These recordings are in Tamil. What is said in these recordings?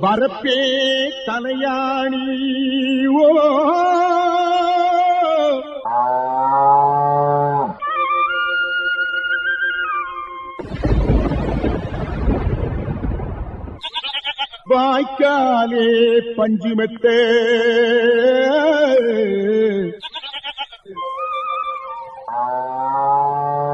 வரப்பே தலையாணி ஓ. வாய்க்காலே பஞ்சுமெத்தே. ஆம்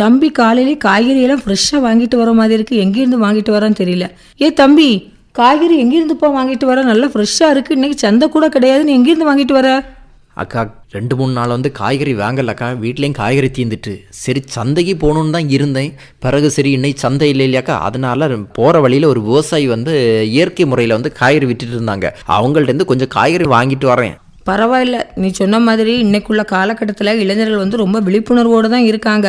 தம்பி காலையிலே காய்கறி எல்லாம் ஃப்ரெஷ்ஷாக வாங்கிட்டு வர மாதிரி இருக்கு. எங்கேருந்து வாங்கிட்டு வரான்னு தெரியல. ஏ தம்பி காய்கறி எங்கேருந்துப்பா வாங்கிட்டு வர? நல்லா ஃப்ரெஷ்ஷாக இருக்கு. இன்னைக்கு சந்தை கூட கிடையாதுன்னு எங்கேருந்து வாங்கிட்டு வர? அக்கா ரெண்டு மூணு நாள் வந்து காய்கறி வாங்கலக்கா. வீட்லேயும் காய்கறி தீந்துட்டு. சரி சந்தைக்கு போகணுன்னு தான் இருந்தேன். பிறகு சரி இன்னைக்கு சந்தை இல்லை இல்லையாக்கா. அதனால போகிற வழியில் ஒரு விவசாயி வந்து இயற்கை முறையில் வந்து காய்கறி விட்டுட்டு இருந்தாங்க. அவங்கள்ட்டேருந்து கொஞ்சம் காய்கறி வாங்கிட்டு வரேன். பரவாயில்ல. நீ சொன்ன மாதிரி இன்னைக்குள்ள காலகட்டத்தில் இளைஞர்கள் வந்து ரொம்ப விழிப்புணர்வோடு தான் இருக்காங்க.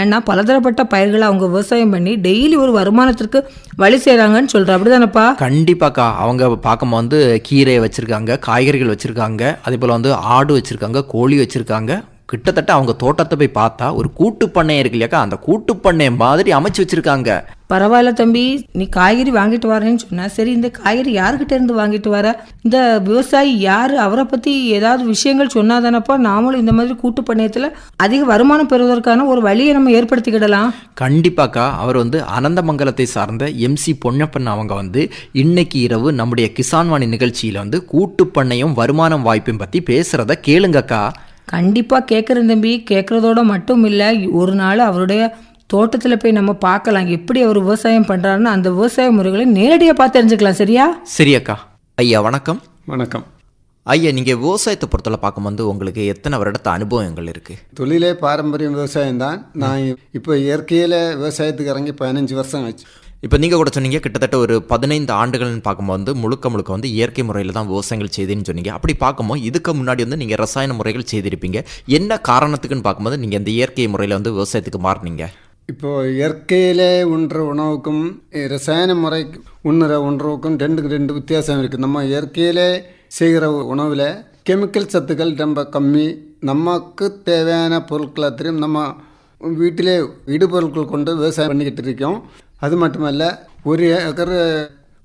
ஏன்னா பலதரப்பட்ட பயிர்களை அவங்க விவசாயம் பண்ணி டெய்லி ஒரு வருமானத்திற்கு வழி செய்கிறாங்கன்னு சொல்கிற அப்படிதானப்பா? கண்டிப்பாக்கா. அவங்க பார்க்கும்போது வந்து கீரையை வச்சுருக்காங்க காய்கறிகள் வச்சுருக்காங்க அதே போல் வந்து ஆடு வச்சுருக்காங்க கோழி வச்சுருக்காங்க. கிட்டத்தட்ட அவங்க தோட்டத்தை போய் பார்த்தா ஒரு கூட்டு பண்ணை இருக்கு இல்லையாக்கா? அந்த கூட்டு பண்ணை மாதிரி அமைச்சு வச்சுருக்காங்க. பரவாயில்ல தம்பி நீ காய்கறி வாங்கிட்டு வரேன்னு சொன்னா சரி இந்த காய்கறி யாருக்கிட்ட இருந்து வாங்கிட்டு வர? இந்த விவசாயி யாரு? அவரை பத்தி ஏதாவது விஷயங்கள் சொன்னாதானப்பா? நாமளும் இந்த மாதிரி கூட்டு பண்ணையத்துல அதிக வருமானம் பெறுவதற்கான ஒரு வழியை நம்ம ஏற்படுத்திக்கிடலாம். கண்டிப்பாக்கா. அவர் வந்து அனந்தமங்கலத்தை சார்ந்த எம்சி பொன்னப்பன் அவங்க வந்து இன்னைக்கு இரவு நம்முடைய கிசான் வாணி நிகழ்ச்சியில் வந்து கூட்டு பண்ணையும் வருமானம் வாய்ப்பையும் பற்றி பேசுகிறத கேளுங்கக்கா. கண்டிப்பா கேட்குறேன் தம்பி. கேட்குறதோட மட்டும் இல்லை ஒரு நாள் அவருடைய தோட்டத்தில் போய் நம்ம பார்க்கலாம். எப்படி அவர் விவசாயம் பண்றாருன்னு அந்த விவசாய முறைகளை நேரடியாக பார்த்து தெரிஞ்சுக்கலாம் சரியா? சரி அக்கா ஐயா வணக்கம். வணக்கம். ஐயா நீங்கள் விவசாயத்தை பொறுத்தவரை பார்க்கும்போது உங்களுக்கு எத்தனை வருடத்த அனுபவங்கள் இருக்குது தொழிலே பாரம்பரிய விவசாயம் தான் நான் இப்போ இயற்கையில் விவசாயத்துக்கு இறங்கி பதினஞ்சு வருஷம் ஆச்சு. இப்போ நீங்கள் கூட சொன்னீங்க கிட்டத்தட்ட ஒரு பதினைந்து ஆண்டுகள்னு பார்க்கும்போது முழுக்க முழுக்க வந்து இயற்கை முறையில் தான் விவசாயங்கள் செய்தேன்னு சொன்னீங்க. அப்படி பார்க்கும்போது இதுக்கு முன்னாடி வந்து நீங்கள் ரசாயன முறைகள் செய்திருப்பீங்க. என்ன காரணத்துக்குன்னு பார்க்கும்போது நீங்கள் இந்த இயற்கை முறையில் வந்து விவசாயத்துக்கு மாறினீங்க? இப்போ இயற்கையிலே உண்ற உணவுக்கும் ரசாயன முறை உண்ணுற உணவுக்கும் ரெண்டுக்கு ரெண்டு வித்தியாசம் இருக்குது நம்ம இயற்கையிலே செய்கிற உணவில் கெமிக்கல் சத்துக்கள் ரொம்ப கம்மி. நமக்கு தேவையான பொருட்கள் அத்தனையும் நம்ம வீட்டிலே இடுபொருட்கள் கொண்டு விவசாயம் பண்ணிக்கிட்டு இருக்கோம். அது மட்டுமல்ல ஒரு ஏக்கர்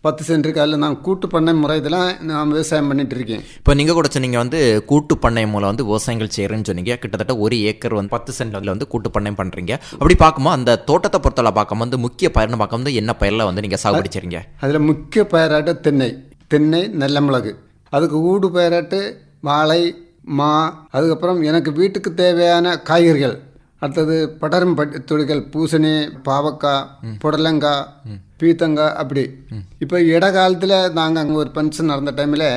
பத்து சென்ட்டுக்கு அதில் நான் கூட்டு பண்ணை முறை இதெல்லாம் நான் விவசாயம் பண்ணிட்டு இருக்கேன். இப்போ நீங்கள் கூட சொன்னீங்க வந்து கூட்டு பண்ணை மூலம் வந்து விவசாயங்கள் செய்கிறேன்னு சொன்னீங்க. கிட்டத்தட்ட ஒரு ஏக்கர் வந்து பத்து சென்டில் வந்து கூட்டு பண்ணை பண்ணுறீங்க அப்படி பார்க்கும்போது அந்த தோட்டத்தை பொறுத்தவரை பார்க்கும்போது வந்து முக்கிய பயிர்னு பார்க்கும்போது என்ன பயிரில் வந்து நீங்கள் சாகுபடி அதில் முக்கிய பயிராட்டு தென்னை தென்னை நல்ல மிளகு. அதுக்கு ஊடு பயிராட்டு வாழை மா அதுக்கப்புறம் எனக்கு வீட்டுக்கு தேவையான காய்கறிகள். அடுத்தது படரும் பட் தொழில்கள் பூசணி பாவக்காய் புடலங்காய் பீத்தங்காய் அப்படி. இப்போ இட காலத்தில் நாங்கள் அங்கே ஒரு ஃபங்க்ஷன் நடந்த டைமில்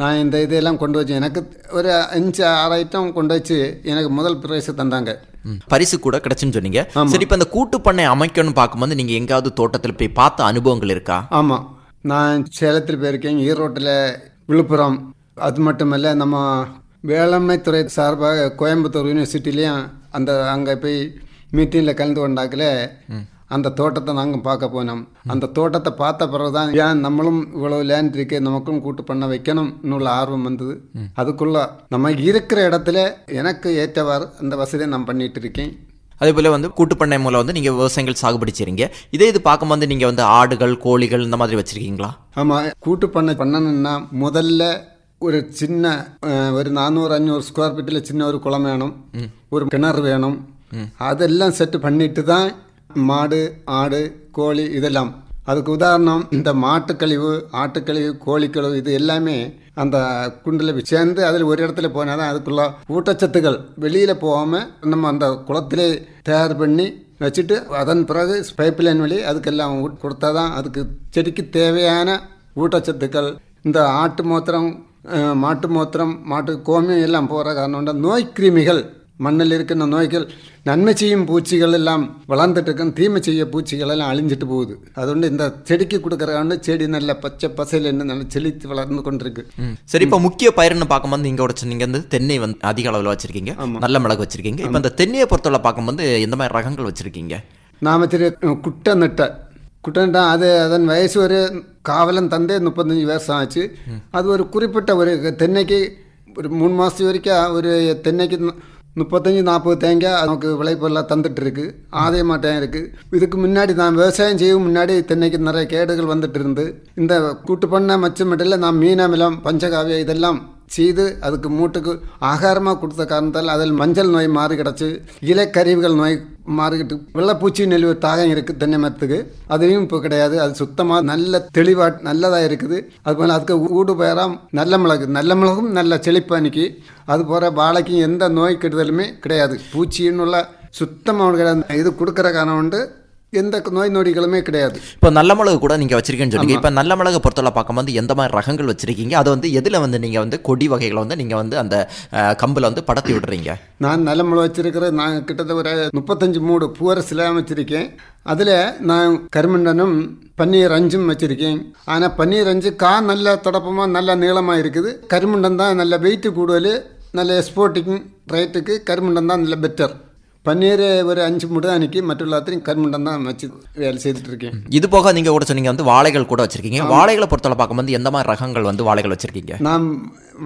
நான் இந்த இதெல்லாம் கொண்டு வச்சேன் எனக்கு ஒரு அஞ்சு ஆறு ஐட்டம் கொண்டு வச்சு எனக்கு முதல் பிரைஸ் தந்தாங்க. பரிசு கூட கிடைச்சுன்னு சொன்னீங்க. சரி இப்போ அந்த கூட்டு பண்ணை அமைக்கணும்னு பார்க்கும்போது நீங்கள் எங்கேயாவது தோட்டத்தில் போய் பார்த்த அனுபவங்கள் இருக்கா? ஆமாம் நான் சேலத்தில் போயிருக்கேன் ஈரோட்டில் விழுப்புரம். அது மட்டுமல்ல நம்ம வேளாண்மை துறை சார்பாக கோயம்புத்தூர் யூனிவர்சிட்டிலையும் அந்த அங்கே போய் மீட்டிங்கில் கலந்து கொண்டாக்கில் அந்த தோட்டத்தை நாங்கள் பார்க்க போனோம். அந்த தோட்டத்தை பார்த்த பிறகு தான் ஏன் நம்மளும் இவ்வளவு லேண்ட் இருக்கு நமக்கும் கூட்டு பண்ண வைக்கணும்னு உள்ள ஆர்வம் வந்தது. அதுக்குள்ள நம்ம இருக்கிற இடத்துல எனக்கு ஏற்றவாறு அந்த வசதியை நான் பண்ணிட்டு இருக்கேன். அதே போல் வந்து கூட்டு பண்ணை மூலம் வந்து நீங்கள் விவசாயங்கள் சாகுபடி செய்றீங்க. இதே இது பார்க்கும்போது நீங்கள் வந்து ஆடுகள் கோழிகள் இந்த மாதிரி வச்சுருக்கீங்களா? ஆமாம் கூட்டு பண்ணை பண்ணணும்னா முதல்ல ஒரு சின்ன ஒரு நானூறு அஞ்சூறு ஸ்கொயர் ஃபீட்டில் சின்ன ஒரு குளம் வேணும் ஒரு கிணறு வேணும் அதெல்லாம் செட்டு பண்ணிட்டு தான் மாடு ஆடு கோழி இதெல்லாம் அதுக்கு உதாரணம் இந்த மாட்டுக்கழிவு ஆட்டுக்கழிவு கோழிக்கழிவு இது எல்லாமே அந்த குண்டில் சேர்ந்து அதில் ஒரு இடத்துல போனால் தான் அதுக்குள்ள ஊட்டச்சத்துக்கள் வெளியில் போகாமல் நம்ம அந்த குளத்திலே தயார் பண்ணி வச்சுட்டு அதன் பிறகு பைப் லைன் வழி அதுக்கெல்லாம் கொடுத்தா தான் அதுக்கு செடிக்கு தேவையான ஊட்டச்சத்துக்கள் இந்த ஆட்டு மூத்திரம் மாட்டு மூத்திரம் மாட்டு கோமியம் எல்லாம் போகிற காரணம் கொண்டு நோய் கிருமிகள் மண்ணில் இருக்கின்ற நோய்கள் நன்மை செய்யும் பூச்சிகள் எல்லாம் வளர்ந்துட்டு இருக்கும் தீமை செய்ய பூச்சிகள் எல்லாம் அழிஞ்சிட்டு போகுது. அதுകൊണ്ട് இந்த செடிக்கு கொடுக்கறதாண்டு செடி நல்ல பச்சை பசையிலன்னு நல்லா செழித்து வளர்ந்து கொண்டிருக்கு. சரி இப்போ முக்கிய பயிர்னு பார்க்கும்போது இங்கே உடச்சு நீங்கள் வந்து தென்னை வந்து அதிக அளவில் வச்சுருக்கீங்க. நல்ல மிளகு வச்சுருக்கீங்க. இப்போ இந்த தென்னையை பொறுத்தவரை பார்க்கும்போது எந்த மாதிரி ரகங்கள் வச்சுருக்கீங்க? நாம் திரு குட்டை நட்டை. குட்டை அது அதன் അതൻ ஒரு காவலன் தந்தே முப்பத்தஞ்சு മുപ്പത്തഞ്ച് ஆச்சு. அது ஒரு குறிப்பிட்ட ஒரு தென்னைக்கு ஒரு மூணு மாதத்து வரைக்கும் ஒரு தென்னைக்கு முப்பத்தஞ்சு நாற்பது தேங்காய் நமக்கு விளைப்பெல்லாம் தந்துட்டு இருக்கு ஆதாயமாக தேங்காய் இருக்குது இதுக்கு முன்னாடி நான் விவசாயம் செய்யும் முன்னாடி தென்னைக்கு நிறைய கேடுகள் வந்துட்டு இருந்து. இந்த கூட்டு பண்ண மச்சம் மட்டும் நான் மீனாமிலம் பஞ்சகாவியம் இதெல்லாம் செய்து அதுக்கு மூட்டுக்கு ஆகாரமாக கொடுத்த காரணத்தால் அதில் மஞ்சள் நோய் மாறி கிடச்சி இலை கருவிகள் நோய் மார்க்கெட்டு வெள்ளைப்பூச்சி நெளிவு தாகம் இருக்குது தென்னை மரத்துக்கு அதுவும் இப்போ கிடையாது. அது சுத்தமாக நல்ல தெளிவாக நல்லதாக இருக்குது. அது போல் அதுக்கு ஊடு பயிராக நல்ல மிளகு. நல்ல மிளகும் நல்ல செழிப்பானிக்கு அது போகிற வாழைக்கும் எந்த நோய் கெடுதலுமே கிடையாது. பூச்சின்னு உள்ள சுத்தமாக கிடையாது. இது கொடுக்குற காரணம் உண்டு. எந்த நோய் நொடிகளுமே கிடையாது. இப்போ நல்ல மிளகு கூட நீங்க வச்சிருக்கீங்கன்னு சொன்னீங்க இப்போ நல்ல மிளகு பொறுத்தவரை பார்க்கும்போது எந்த மாதிரி ரகங்கள் வச்சிருக்கீங்க? அது வந்து எதுல வந்து நீங்க வந்து கொடி வகைகளை வந்து நீங்க வந்து அந்த கம்புல வந்து படத்தி விடுறீங்க? நான் நல்ல மிளகு வச்சிருக்கிறேன் நான் கிட்டத்தட்ட ஒரு முப்பத்தஞ்சு மூடு பூவரசில் வச்சிருக்கேன். அதில் நான் கருமண்டனும் பன்னீர் அஞ்சும் வச்சிருக்கேன். ஆனால் பன்னீர் அஞ்சு கா நல்ல தொடப்பமாக நல்ல நீளமாக இருக்குது. கருமண்டன் தான் நல்ல வெயிட்டு கூடுதல் நல்ல எக்ஸ்போர்ட்டிங் ரேட்டுக்கு கருமண்டன் தான் நல்ல பெட்டர் பன்னீர் ஒரு அஞ்சு மூடு அன்னைக்கு மற்ற எல்லாத்தையும் கருமண்டன் தான் வச்சு வேலை செய்துட்டு இருக்கேன் இது போக நீங்க கூட சொன்னீங்க வந்து வாழைகள் கூட வச்சிருக்கீங்க. வாழைகளை பொறுத்தவரை பார்க்கும்போது எந்த மாதிரி ரகங்கள் வந்து வாழைகள் வச்சிருக்கீங்க? நான்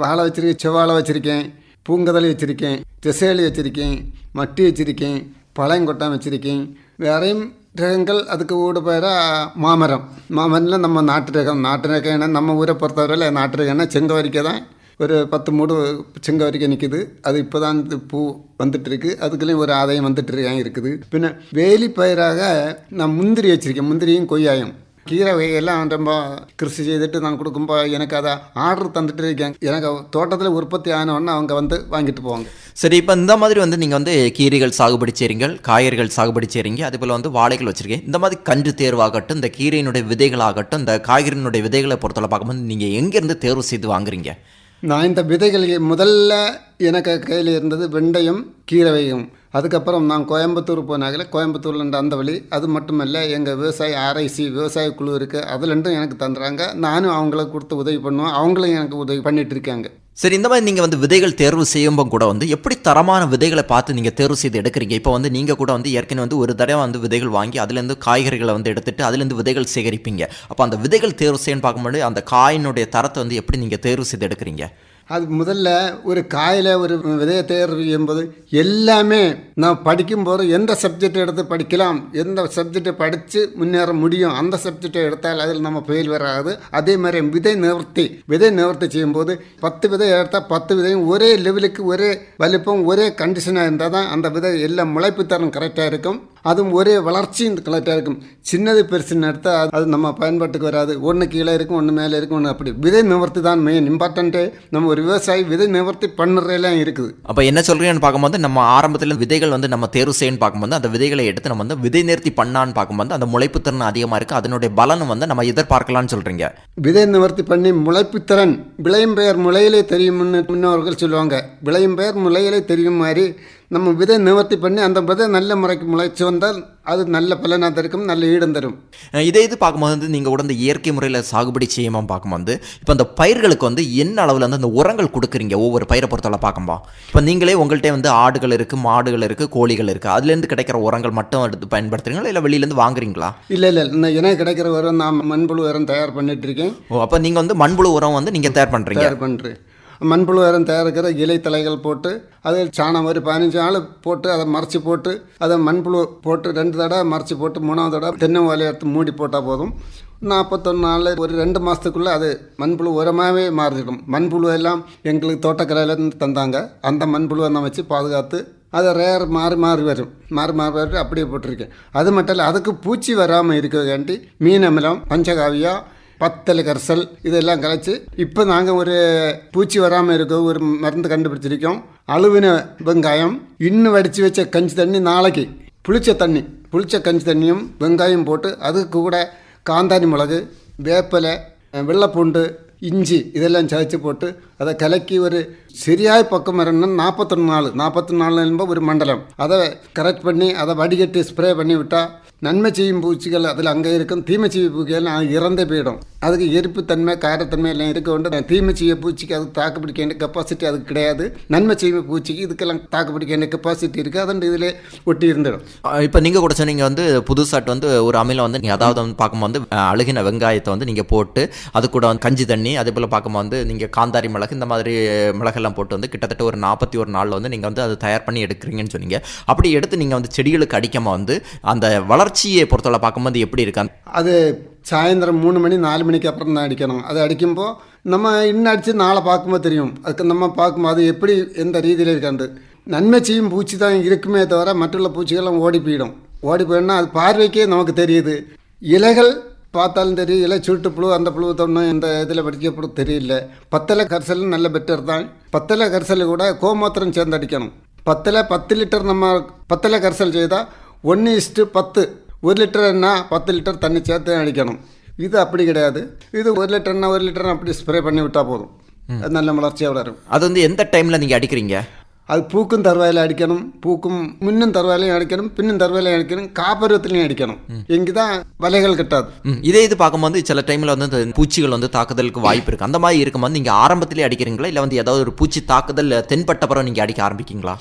வாழை வச்சிருக்கேன் செவ்வாழை வச்சுருக்கேன் பூங்கதளி வச்சுருக்கேன் திசையலி வச்சுருக்கேன் மட்டி வச்சுருக்கேன் பழங்கொட்டான் வச்சுருக்கேன். வேறையும் ரகங்கள் அதுக்கு ஊடு பேரா மாமரம். மாமரம்ல நம்ம நாட்டு ரகம் நாட்டு ரகம்னா நம்ம ஊரை பொறுத்தவரையில் நாட்டு ரகம்னா செங்கவரிக்கை தான். ஒரு பத்து மூடு செங்கவரிக்கை நிற்குது அது இப்போ தான் பூ வந்துட்டுருக்கு. அதுக்குள்ளேயும் ஒரு ஆதாயம் வந்துட்டுருக்காங்க இருக்குது? பின்ன வேலி பயிராக நான் முந்திரி வச்சுருக்கேன். முந்திரியும் கொய்யாயும். கீரை வகையெல்லாம் ரொம்ப கிருஷி செய்துட்டு நான் கொடுக்கும்போது எனக்கு அதை ஆர்டர் தந்துட்டு இருக்கேன். எனக்கு தோட்டத்தில் உற்பத்தி ஆனவொடனே அவங்க வந்து வாங்கிட்டு போவாங்க. சரி இப்போ இந்த மாதிரி வந்து நீங்கள் வந்து கீரைகள் சாகுபடி செய்றீங்க காய்கறிகள் சாகுபடி செய்கிறீங்க அதே போல் வந்து வாழைகள் வச்சுருக்கீங்க. இந்த மாதிரி கன்று தேர்வாகட்டும் இந்த கீரையினுடைய விதைகளாகட்டும் இந்த காய்கறியினுடைய விதைகளை பொறுத்தவரை பார்க்கும்போது நீங்கள் எங்கேருந்து தேர்வு செய்து வாங்குறீங்க? நான் இந்த விதைகள் முதல்ல எனக்கு கையில் இருந்தது வெண்டையும் கீரவையும் அதுக்கப்புறம் நான் கோயம்புத்தூர் போனாங்களே கோயம்புத்தூர்ல அந்த வழி. அது மட்டும் இல்லை எங்கள் விவசாய ஆர்ஐசி விவசாய குழு இருக்குது அதுலேருந்தும் எனக்கு தந்துடுறாங்க நானும் அவங்களுக்கு கொடுத்து உதவி பண்ணுவேன். அவங்களும் எனக்கு உதவி பண்ணிகிட்டு இருக்காங்க. சரி இந்த மாதிரி நீங்கள் வந்து விதைகள் தேர்வு செய்யும்போது கூட வந்து எப்படி தரமான விதைகளை பார்த்து நீங்கள் தேர்வு செய்து எடுக்கிறீங்க? இப்போ வந்து நீங்கள் கூட வந்து ஏற்கனவே வந்து ஒரு தடவை வந்து விதைகள் வாங்கி அதுலேருந்து காய்கறிகளை வந்து எடுத்துட்டு அதுலேருந்து விதைகள் சேகரிப்பீங்க. அப்போ அந்த விதைகள் தேர்வு செய்யணும்னு பார்க்கும்போது அந்த காயினுடைய தரத்தை வந்து எப்படி நீங்கள் தேர்வு செய்து எடுக்கிறீங்க? அது முதல்ல ஒரு காயில் ஒரு விதைய தேர்வு என்பது எல்லாமே நான் படிக்கும்போது எந்த சப்ஜெக்ட் எடுத்து படிக்கலாம் எந்த சப்ஜெக்டை படித்து முன்னேற முடியும் அந்த சப்ஜெக்டை எடுத்தால் அதில் நம்ம ஃபெயில் வராது. அதே மாதிரி விதை நிவர்த்தி விதை நிவர்த்தி செய்யும்போது பத்து விதை எடுத்தால் பத்து விதையும் ஒரே லெவலுக்கு ஒரே வலிப்பும் ஒரே கண்டிஷனாக இருந்தால் தான் அந்த விதை எல்லாம் முளைப்பு தரம் கரெக்டாக இருக்கும். அதுவும் ஒரே வளர்ச்சியும் கரெக்டாக இருக்கும். சின்னது பெருசுன்னு எடுத்தால் அது- நம்ம பயன்பாட்டுக்கு வராது. ஒன்று கீழே இருக்கும் ஒன்று மேலே இருக்கும் ஒன்று அப்படி. விதை நிவர்த்தி தான் மெயின் இம்பார்ட்டண்ட்டு நம்ம ஒரு விவசாயி விதை நிவர்த்தி பண்ணுறதுலாம் இருக்குது. அப்போ என்ன சொல்கிறீங்கன்னு பார்க்கும்போது நம்ம ஆரம்பத்தில் விதைகள் வந்து நம்ம தேர்வு செய்யன்னு பார்க்கும்போது அந்த விதைகளை எடுத்து நம்ம வந்து விதை நேர்த்தி பண்ணான்னு பார்க்கும்போது அந்த முளைப்பு திறன் அதிகமாக இருக்குது அதனுடைய பலனும் வந்து நம்ம எதிர்பார்க்கலாம்னு சொல்கிறீங்க விதை நிவர்த்தி பண்ணி முளைப்புத்திறன் விளையும் பெயர் முளையிலே தெரியும்னு முன்னோர்கள் சொல்லுவாங்க. விளையும் பெயர் முளையிலே தெரியும் மாதிரி நம்ம விதை நிவர்த்தி பண்ணி அந்த விதை நல்ல முறைக்கு முளைச்சி வந்தால் அது நல்ல பலனாக இருக்கும் நல்ல ஈடம் தரும். இதே இது பார்க்கும்போது வந்து நீங்கள் கூட இந்த இயற்கை முறையில் சாகுபடி செய்யாம பார்க்கும்போது இப்போ அந்த பயிர்களுக்கு வந்து என்ன அளவில் வந்து அந்த உரங்கள் கொடுக்குறீங்க? ஒவ்வொரு பயிரை பொறுத்தவரை பார்க்கும்போது. இப்போ நீங்களே உங்கள்கிட்ட வந்து ஆடுகள் இருக்குது மாடுகள் இருக்குது கோழிகள் இருக்குது அதுலேருந்து கிடைக்கிற உரங்கள் மட்டும் எடுத்து பயன்படுத்துறீங்களா? இல்லை வெளியிலேருந்து வாங்குறீங்களா? இல்லை இல்லை எனக்கு கிடைக்கிற உரம் நான் மண்புழு உரம் தயார் பண்ணிட்டு இருக்கேன். ஓ அப்போ நீங்கள் வந்து மண்புழு உரம் வந்து நீங்கள் தயார் பண்ணுறீங்க தயார் பண்ணுறேன் மண்புழு உரம் தயாரிக்கிற இலை தலைகள் போட்டு அது சாணம் ஒரு பதினஞ்சு நாள் போட்டு அதை மறைச்சி போட்டு அதை மண்புழு போட்டு ரெண்டு தடவை மறைச்சி போட்டு மூணாவது தடவை தென்னை வாழை எடுத்து மூடி போட்டால் போதும். நாற்பத்தொன்று நாளில் ஒரு ரெண்டு மாதத்துக்குள்ளே அது மண்புழு உரமாகவே மாறிடும் மண்புழு எல்லாம் எங்களுக்கு தோட்டக்கரையிலேருந்து தந்தாங்க. அந்த மண்புழுவை நான் வச்சு பாதுகாத்து அதை ரேர் மாறி மாறி வரும். மாறி மாறி வரும் அப்படியே போட்டிருக்கேன். அது மட்டும் இல்லை அதுக்கு பூச்சி வராமல் இருக்க வேண்டி மீன் அமிலம் பஞ்சகாவியா பத்தல் கரைசல் இதெல்லாம் கரைச்சி இப்போ நாங்கள் ஒரு பூச்சி வராமல் இருக்க ஒரு மருந்து கண்டுபிடிச்சிருக்கோம். அழுவின வெங்காயம் இன்னும் வடித்து வச்ச கஞ்சி தண்ணி நாளைக்கு. புளிச்ச தண்ணி புளிச்ச கஞ்சி தண்ணியும் வெங்காயம் போட்டு அதுக்கு கூட காந்தாரி மிளகு வேப்பலை வெள்ளைப்பூண்டு இஞ்சி இதெல்லாம் சதைச்சு போட்டு அதை கலக்கி ஒரு சரியாய பக்கம் வரணும்னா நாற்பத்தொன்று நாலு நாற்பத்தி நாலு என்பது ஒரு மண்டலம். அதை கரெக்ட் பண்ணி அதை வடிகட்டி ஸ்ப்ரே பண்ணி விட்டால் நன்மை செய்யும் பூச்சிகள் அதில் அங்கே இருக்கும். தீமை செய்யும் பூச்சிகள் அது இறந்தே போயிடும். அதுக்கு எரிப்புத்தன்மை காரத்தன்மை எல்லாம் இருக்க கொண்டு தீமை செய்ய பூச்சிக்கு அது தாக்கு பிடிக்க வேண்டிய கெப்பாசிட்டி அதுக்கு கிடையாது. நன்மை செய்யும் பூச்சிக்கு இதுக்கெல்லாம் தாக்கு பிடிக்க வேண்டிய கெப்பாசிட்டி இருக்குது அதன் இதில் ஒட்டி இருந்துடும். இப்போ நீங்கள் கூட சொன்னீங்க வந்து புதுசாட்டு வந்து ஒரு அமிலம் வந்து நீங்கள் அதாவது வந்து பார்க்கும்போது வந்து அழுகின வெங்காயத்தை வந்து நீங்கள் போட்டு அது கூட வந்து கஞ்சி தண்ணி அதே போல் பார்க்கும்போது வந்து நீங்கள் காந்தாரி மிளகு இந்த மாதிரி மிளகெல்லாம் எல்லாம் போட்டு வந்து கிட்டத்தட்ட ஒரு நாற்பத்தி ஒரு நாளில் வந்து நீங்கள் வந்து அதை தயார் பண்ணி எடுக்கிறீங்கன்னு சொன்னீங்க. அப்படி எடுத்து நீங்கள் வந்து செடிகளுக்கு அடிக்காமல் வந்து அந்த வளர்ச்சியை பொறுத்தவரை பார்க்கும்போது எப்படி இருக்காங்க அது சாயந்தரம் மூணு மணி நாலு மணிக்கு அப்புறம் தான் அடிக்கணும். அது அடிக்கும்போது நம்ம இன்னும் அடித்து நாளை பார்க்கும்போது தெரியும். அதுக்கு நம்ம பார்க்கும்போது அது எப்படி எந்த ரீதியில் இருக்காண்டு நன்மை செய்யும் பூச்சி தான் இருக்குமே தவிர மറ്റുள்ள பூச்சிகள்லாம் ஓடி போயிடும். ஓடி போயிடும்னா அது பார்வைக்கே நமக்கு தெரியுது. இலைகள் பார்த்தாலும் தெரியும் இலை சுருட்டு புழு அந்த புழு தொண்ணும் இந்த இதில் படிக்கப்படும் தெரியல. பத்தலை கரிசல் நல்ல பெட்டர் தான். பத்தலை கரிசல் கூட கோமாத்திரம் சேர்ந்து அடிக்கணும். பத்தில் பத்து லிட்டர் நம்ம பத்தலை கரிசல் செய்தால் ஒன்று இஸ்ட்டு பத்து. ஒரு லிட்டர் என்ன பத்து லிட்டர் தண்ணி சேர்த்து அடிக்கணும். இது அப்படி கிடையாது. இது ஒரு லிட்டர்னா ஒரு லிட்டர் அப்படி ஸ்ப்ரே பண்ணி விட்டால் போதும். அது நல்ல வளர்ச்சியாக வளரும். அது வந்து எந்த டைமில் நீங்கள் அடிக்கிறீங்க? அது பூக்கும் தருவாயில் அடிக்கணும் பூக்கும் முன்னும் தருவாயிலையும் அடிக்கணும் பின்னும் தருவாயிலையும் அடிக்கணும் காப்பருவத்திலையும் அடிக்கணும். இங்கே தான் வலைகள் கட்டாது. இதே இது பார்க்கும்போது சில டைமில் வந்து இந்த பூச்சிகள் வந்து தாக்குதலுக்கு வாய்ப்பு இருக்குது அந்த மாதிரி இருக்கும்போது நீங்கள் ஆரம்பத்திலே அடிக்கிறீங்களா? இல்லை வந்து ஏதாவது ஒரு பூச்சி தாக்குதல் தென்பட்ட பிறகு நீங்கள் அடிக்க ஆரம்பிக்கீங்களா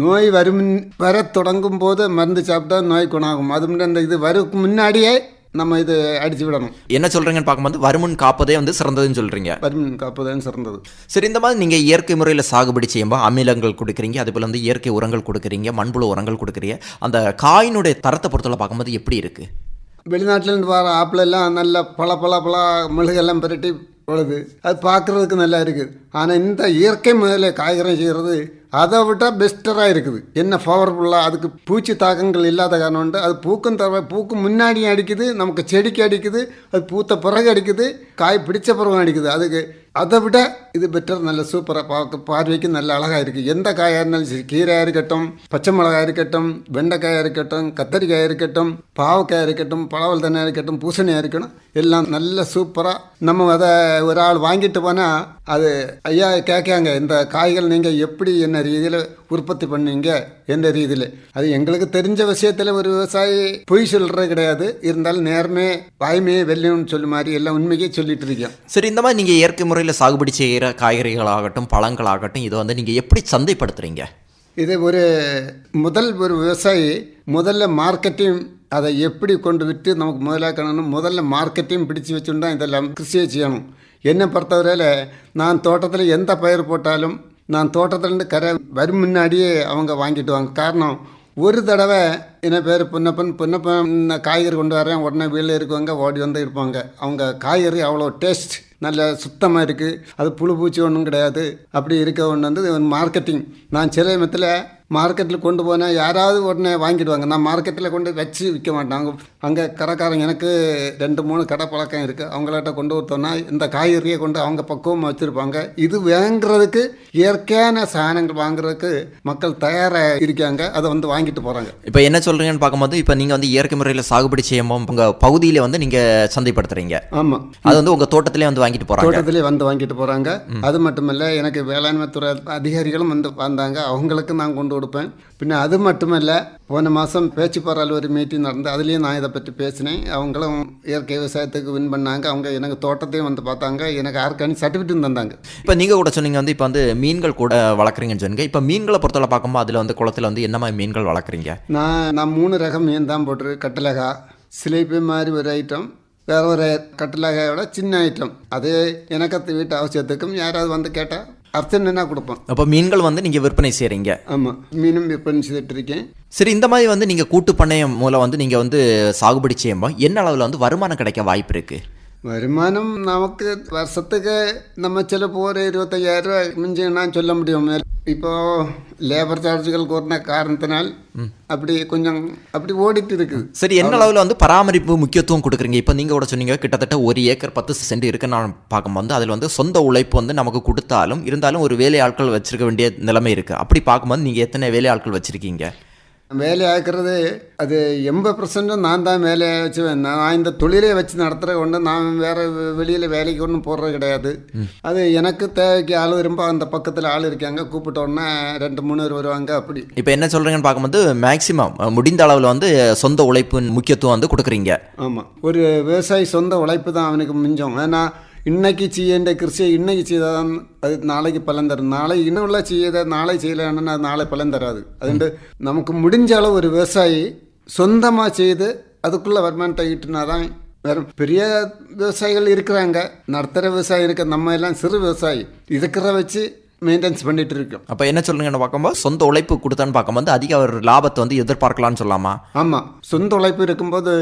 நோய் வரும் வர தொடங்கும் போது மருந்து சாப்பிட்டா நோய் குணமாகும் அது முன்னாடி அந்த இது வருக்கு முன்னாடியே நம்ம இது அடிச்சு விடணும். என்ன சொல்கிறீங்கன்னு பார்க்கும்போது வருமுன் காப்பதே வந்து சிறந்ததுன்னு சொல்கிறீங்க வரும் காப்பதுதான் சிறந்தது. சரி இந்த மாதிரி நீங்கள் இயற்கை முறையில் சாகுபடி செய்யும்போது அமிலங்கள் கொடுக்குறீங்க அதே போல் வந்து இயற்கை உரங்கள் கொடுக்குறீங்க மண்புழு உரங்கள் கொடுக்குறீங்க. அந்த காயினுடைய தரத்தை பொறுத்தவரை பார்க்கும்போது எப்படி இருக்குது வெளிநாட்டிலேருந்து வர ஆப்பிள் எல்லாம் நல்ல பல பல பல மெழுகெல்லாம் பிரட்டி உழுது அது பார்க்குறதுக்கு நல்லா இருக்குது ஆனால் இந்த இயற்கை முறையில் காய்கறி செய்கிறது அதை விட்டால் பெஸ்டராக இருக்குது. என்ன பவர்ஃபுல்லாக அதுக்கு பூச்சி தாக்கங்கள் இல்லாத காரணம் உண்டு. அது பூக்கும் தர பூக்கும் முன்னாடியும் அடிக்குது நமக்கு செடிக்கு அடிக்குது அது பூத்த பிறகு அடிக்குது காய் பிடிச்ச பிறகும் அடிக்குது. அதுக்கு அதை விட இது பெட்டர் நல்ல சூப்பராக பார்க்க பார்வைக்கு நல்ல அழகாக இருக்குது எந்த காயாக இருந்தாலும் சரி கீரையாக இருக்கட்டும் பச்சை மிளகாய் இருக்கட்டும் வெண்டைக்காயாக இருக்கட்டும் கத்தரிக்காய் இருக்கட்டும் பாவக்காய் இருக்கட்டும் பழவல் தண்ணி இருக்கட்டும் பூசணியாக இருக்கட்டும் எல்லாம் நல்ல சூப்பராக நம்ம அதை ஒரு ஆள் வாங்கிட்டு போனால் அது ஐயா கேட்காங்க இந்த காய்கள் நீங்கள் எப்படி என்ன ரீதியில் உற்பத்தி பண்ணீங்க? எந்த ரீதியில். அது எங்களுக்கு தெரிஞ்ச விஷயத்தில் ஒரு விவசாயி பொய் சொல்கிறது கிடையாது. இருந்தாலும் நேர்மையே வாய்மையே வெள்ளியும்னு சொல்லி மாதிரி எல்லாம் உண்மைக்கே சொல்லிட்டு இருக்கேன். சரி இந்த மாதிரி நீங்கள் இயற்கை முறையில் சாகுபடி செய்கிற காய்கறிகளாகட்டும் பழங்களாகட்டும் இதை வந்து நீங்கள் எப்படி சந்தைப்படுத்துகிறீங்க இது ஒரு முதல் ஒரு விவசாயி முதல்ல மார்க்கெட்டையும் அதை எப்படி கொண்டு விட்டு நமக்கு முதலாக்கணும்னு முதல்ல மார்க்கெட்டையும் பிடிச்சு வச்சுருந்தா இதெல்லாம் கிருஷியை செய்யணும். என்னை பொறுத்தவரையில் நான் தோட்டத்தில் எந்த பயிர் போட்டாலும் நான் தோட்டத்துலேருந்து கரை வரும் முன்னாடியே அவங்க வாங்கிட்டு வாங்க. காரணம் ஒரு தடவை என்ன பேர் பொன்னப்பன் பொன்னப்பன் காய்கறி கொண்டு வரேன் உடனே வீட்டில் இருக்கவங்க ஓடி வந்து இருப்பாங்க. அவங்க காய்கறி அவ்வளோ டேஸ்ட் நல்ல சுத்தமாக இருக்குது அது புழு பூச்சி ஒன்றும் கிடையாது. அப்படி இருக்க ஒன்று வந்து மார்க்கெட்டிங் நான் சில மார்க்கெட்டில் கொண்டு போனேன் யாராவது உடனே வாங்கிடுவாங்க. நான் மார்க்கெட்டில் கொண்டு வச்சு விற்க மாட்டேன். அங்கே கடைக்காரங்க எனக்கு ரெண்டு மூணு கடை பழக்கம் இருக்குது அவங்கள்ட்ட கொண்டு கொடுத்தோன்னா இந்த காய்கறியை கொண்டு அவங்க பக்குவமாக வச்சுருப்பாங்க. இது வாங்குறதுக்கு இயற்கையான சாதனங்கள் வாங்குறதுக்கு மக்கள் தயாராக இருக்காங்க. அதை வந்து வாங்கிட்டு போகிறாங்க இப்போ என்ன சொல்கிறீங்கன்னு பார்க்கும்போது இப்போ நீங்கள் வந்து இயற்கை முறையில் சாகுபடி செய்யும்போது உங்கள் பகுதியில் வந்து நீங்கள் சந்தைப்படுத்துறீங்க. ஆமாம் அது வந்து உங்கள் தோட்டத்திலே வந்து வாங்கிட்டு போகிறாங்க தோட்டத்திலே வந்து வாங்கிட்டு போகிறாங்க அது மட்டுமல்ல எனக்கு வேளாண்மை துறை அதிகாரிகளும் வந்து வந்தாங்க. அவங்களுக்கு நான் கொண்டு கொடுப்பேன். பின்ன அது மட்டுமல்ல போன மாதம் பேச்சுப்பாறையில் ஒரு மீட்டிங் நடந்து அதுலேயும் நான் இதை பற்றி பேசினேன். அவங்களும் இயற்கை விவசாயத்துக்கு வின் பண்ணாங்க. அவங்க எனக்கு தோட்டத்தையும் வந்து பார்த்தாங்க. எனக்கு ஆர்கானிக் சர்டிஃபிகேட்டும் தந்தாங்க. இப்போ நீங்கள் கூட சொன்னீங்க வந்து இப்போ வந்து மீன்கள் கூட வளர்க்குறீங்கன்னு சொன்னீங்க. இப்போ மீன்களை பொறுத்தவரை பார்க்கும்போது அதில் வந்து குளத்தில் வந்து என்ன மாதிரி மீன்கள் வளர்க்குறீங்க? நான் நான் மூணு ரகம் மீன் தான் போட்டு கட்டலகா சிலைப்பு மாதிரி ஒரு ஐட்டம் வேற ஒரு கட்டலகாயோட சின்ன ஐட்டம் அது எனக்கு வீட்டு அவசியத்துக்கும் யாராவது வந்து கேட்டால் அர்ச்சனைனா கொடுப்போம். அப்போ மீன்கள் வந்து நீங்கள் விற்பனை செய்கிறீங்க ஆமாம் மீனும் விற்பனை செய்துட்டு இருக்கேன் சரி இந்த மாதிரி வந்து நீங்கள் கூட்டு பண்ணையம் மூலம் வந்து நீங்கள் வந்து சாகுபடி செய்யும்போது என்ன அளவில் வந்து வருமானம் கிடைக்க வாய்ப்பு இருக்குது வருமானம் நமக்கு வருஷத்துக்கு நம்ம சிலப்போ ஒரு இருபத்தையாயிரம் ரூபாய் மிஞ்சினா சொல்ல முடியும். இப்போ லேபர் சார்ஜுகள் கூறின காரணத்தினால் அப்படி கொஞ்சம் அப்படி ஓடிட்டு இருக்குது. சரி என்ன அளவில் வந்து பராமரிப்பு முக்கியத்துவம் கொடுக்குறீங்க? இப்போ நீங்கள் கூட சொன்னீங்க கிட்டத்தட்ட ஒரு ஏக்கர் பத்து சென்ட் இருக்குன்னு நான் பார்க்கும்போது அதில் வந்து சொந்த உழைப்பு வந்து நமக்கு கொடுத்தாலும் இருந்தாலும் ஒரு வேலை ஆட்கள் வச்சிருக்க வேண்டிய நிலைமை இருக்குது அப்படி பார்க்கும்போது நீங்கள் எத்தனை வேலை ஆட்கள் வச்சுருக்கீங்க? வேலை ஆக்குறது அது எண்பது பர்சன்டும் நான் தான் வேலையை வச்சு நான் இந்த தொழிலே வச்சு நடத்துகிற கொண்டு நான் வேற வெளியில் வேலைக்கு ஒன்றும் போடுறது கிடையாது. அது எனக்கு தேவைக்கு ஆள் வரும்போ அந்த பக்கத்தில் ஆள் இருக்காங்க. கூப்பிட்ட உடனே ரெண்டு மூணு பேர் வருவாங்க அப்படி. இப்போ என்ன சொல்கிறீங்கன்னு பார்க்கும்போது மேக்ஸிமம் முடிந்த அளவில் வந்து சொந்த உழைப்பின் முக்கியத்துவம் வந்து கொடுக்குறீங்க. ஆமாம் ஒரு விவசாயி சொந்த உழைப்பு தான் அவனுக்கு மிஞ்சம். ஏன்னா ഇന്നേക്ക് ചെയ്യേണ്ട കൃഷി ഇന്നേക്ക് ചെയ്താൽ അത് നാളേക്ക് ഫലം തരും നാളെ ഇനമുള്ള ചെയ്ത നാളെ செய்யலான்னு അത് നാളെ ഫലം തരാது അതുകൊണ്ട് நமக்கு முடிஞ்ச அளவு ஒரு விவசாயி சொந்தமாக செய்து அதுக்குள்ளே வருமானத்தை ஈட்டினா தான் வேறு பெரிய விவசாயிகள் இருக்கிறாங்க. நடுத்தர விவசாயி இருக்க நம்ம எல்லாம் சிறு விவசாயி. இருக்கிற வச்சு மெயின்டைன்ஸ் பண்ணிட்டு இருக்கோம். அப்போ என்ன சொல்லுங்கன்னு பார்க்கும்போது? சொந்த உழைப்பு கொடுத்தான்னு பார்க்கும்போது அதிக ஒரு லாபத்தை வந்து எதிர்பார்க்கலாம்னு சொல்லலாமா? ஆமாம் சொந்த உழைப்பு இருக்கும்போது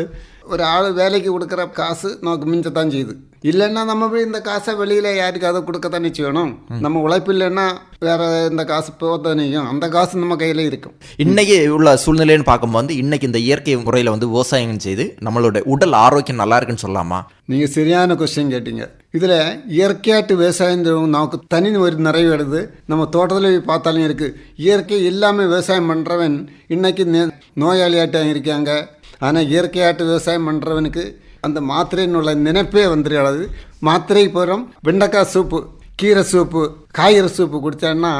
ஒரு ஆள் வேலைக்கு கொடுக்குற காசு நமக்கு மிஞ்ச தான் செய்யுது. இல்லைன்னா நம்ம போய் இந்த காசை வெளியில் யாருக்காவது கொடுக்கத்தானே செய்யணும்? நம்ம உழைப்பு இல்லைன்னா வேற இந்த காசு போதானேயும் அந்த காசு நம்ம கையில் இருக்கும். இன்னைக்கு உள்ள சூழ்நிலைன்னு பார்க்கும்போது இன்னைக்கு இந்த இயற்கை முறையில் வந்து விவசாயம் செய்து நம்மளோட உடல் ஆரோக்கியம் நல்லா இருக்குன்னு சொல்லலாமா? நீங்கள் சரியான கொஸ்டின் கேட்டீங்க. இதில் இயற்கையாட்டு விவசாயம் நமக்கு தனி ஒரு நிறைவு எடுது நம்ம தோட்டத்தில் போய் பார்த்தாலும் இருக்குது இயற்கை இல்லாமல் விவசாயம் பண்ணுறவன் இன்னைக்கு நே- நோயாளியாட்டம் இருக்காங்க. ஆனால் இயற்கையாட்டு விவசாயம் பண்ணுறவனுக்கு அந்த மாத்திரைன்னு உள்ள நினைப்பே வந்துடுறது மாத்திரை போகிறோம் வெண்டைக்காய் சூப்பு கீரை சூப்பு காய்கறி சூப்பு குடித்தான்னா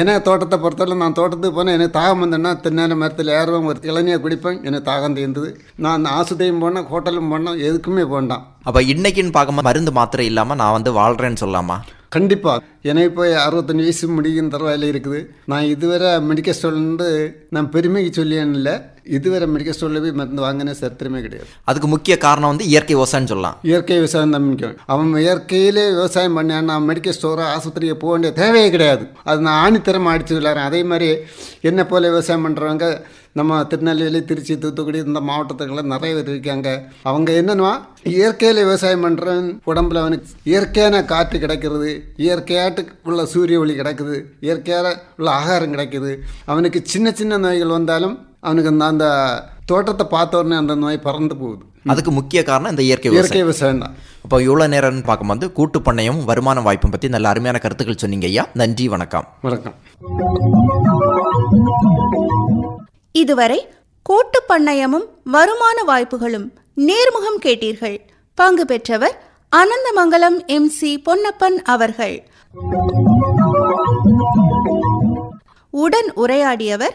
எனக்கு தோட்டத்தை பொறுத்தவரை நான் தோட்டத்துக்கு போனேன் எனக்கு தாகம் வந்தேன்னா தென்னால மரத்தில் ஏறுவேன் ஒரு இளநியை குடிப்பேன் எனக்கு தாகம் தீர்ந்தது. நான் ஆசுதையும் போனேன் ஹோட்டலும் போனேன் எதுக்குமே போண்டான் அப்போ இன்னைக்குன்னு பார்க்கும்போது மருந்து மாத்திரை இல்லாமல் நான் வந்து வாழ்கிறேன்னு சொல்லலாமா? கண்டிப்பாக எனக்கு இப்போ அறுபத்தஞ்சு வயசு முடியும் தரவாயில் இருக்குது. நான் இதுவரை மெடிக்கல் ஸ்டோர்லேருந்து நான் பெருமைக்கு சொல்லியேன்னு இல்லை. இதுவரை மெடிக்கல் ஸ்டோரில் போய் மருந்து வாங்கின சரித்திரமே கிடையாது. அதுக்கு முக்கிய காரணம் வந்து இயற்கை விவசாயம்னு சொல்லலாம். இயற்கை விவசாயம் தான் முக்கியம். அவன் இயற்கையிலே விவசாயம் பண்ணான் நான் மெடிக்கல் ஸ்டோரோ ஆஸ்பத்திரியை போக வேண்டிய தேவையே கிடையாது. அது நான் ஆணித்தரமாக அடிச்சு விளையாடுறேன். அதே மாதிரி என்னை போல விவசாயம் பண்ணுறவங்க நம்ம திருநெல்வேலி திருச்சி தூத்துக்குடி இந்த மாவட்டத்துக்கெல்லாம் நிறைய பேர் இருக்காங்க. அவங்க என்னன்னா இயற்கையில் விவசாயம் பண்ணுறவன் உடம்புல அவனுக்கு இயற்கையான காற்று கிடைக்கிறது இயற்கையாட்டு உள்ள சூரிய ஒளி கிடைக்குது இயற்கையான உள்ள ஆகாரம் கிடைக்குது. அவனுக்கு சின்ன சின்ன நோய்கள் வந்தாலும் அவனுக்கு அந்த அந்த தோட்டத்தை பார்த்த உடனே அந்த நோய் பறந்து போகுது. அதுக்கு முக்கிய காரணம் இந்த இயற்கை இயற்கை விவசாயம். தான். அப்போ இவ்வளோ நேரம்னு பார்க்கும்போது கூட்டு பண்ணையும் வருமான வாய்ப்பும் பற்றி நல்ல அருமையான கருத்துக்கள் சொன்னீங்க ஐயா. நன்றி வணக்கம். வணக்கம். இதுவரை கூட்டுப் பண்ணையமும் வருமான வாய்ப்புகளும் நேர்முகம் கேட்டீர்கள். பங்கு பெற்றவர் அனந்தமங்கலம் எம் சி பொன்னப்பன் அவர்கள். உடன் உரையாடியவர்